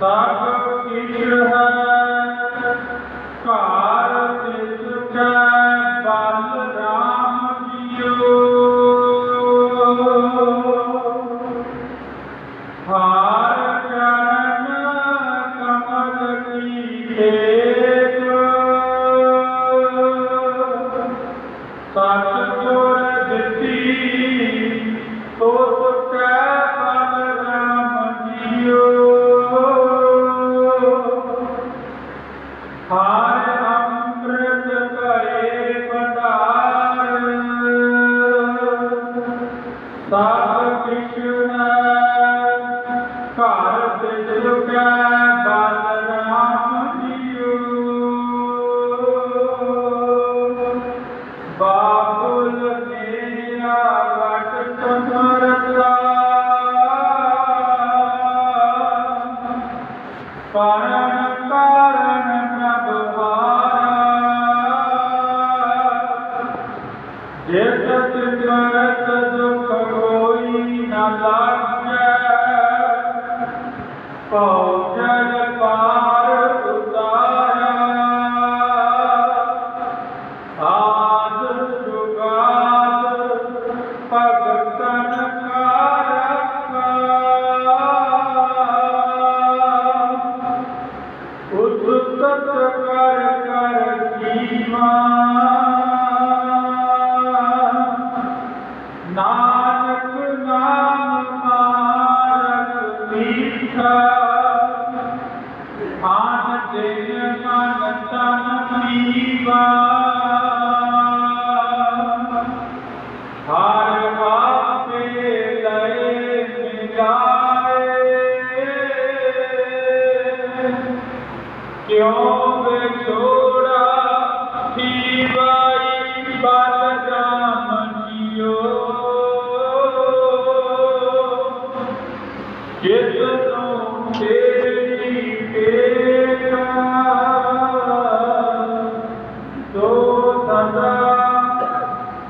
ਸਾਖ ਈਸ਼ਵਰ ਹੈ Huh?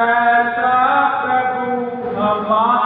ਐਸਾ ਪ੍ਰਭੂ ਹਮਾਰਾ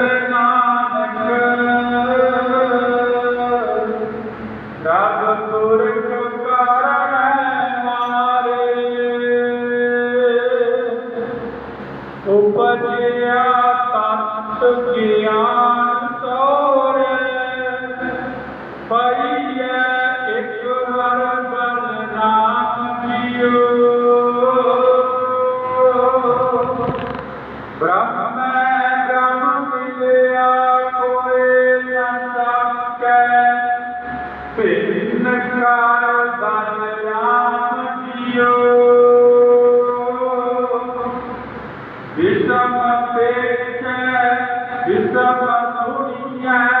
ਉਪਜਿਆ ਤਤ ਗਿਆਨ ਤੋਰੇ ਪਈਐ ਇਕ ਹਰ ਬਲ ਨਾਮ ਜੀਉ ਬ੍ਰਹਮੈ Yeah.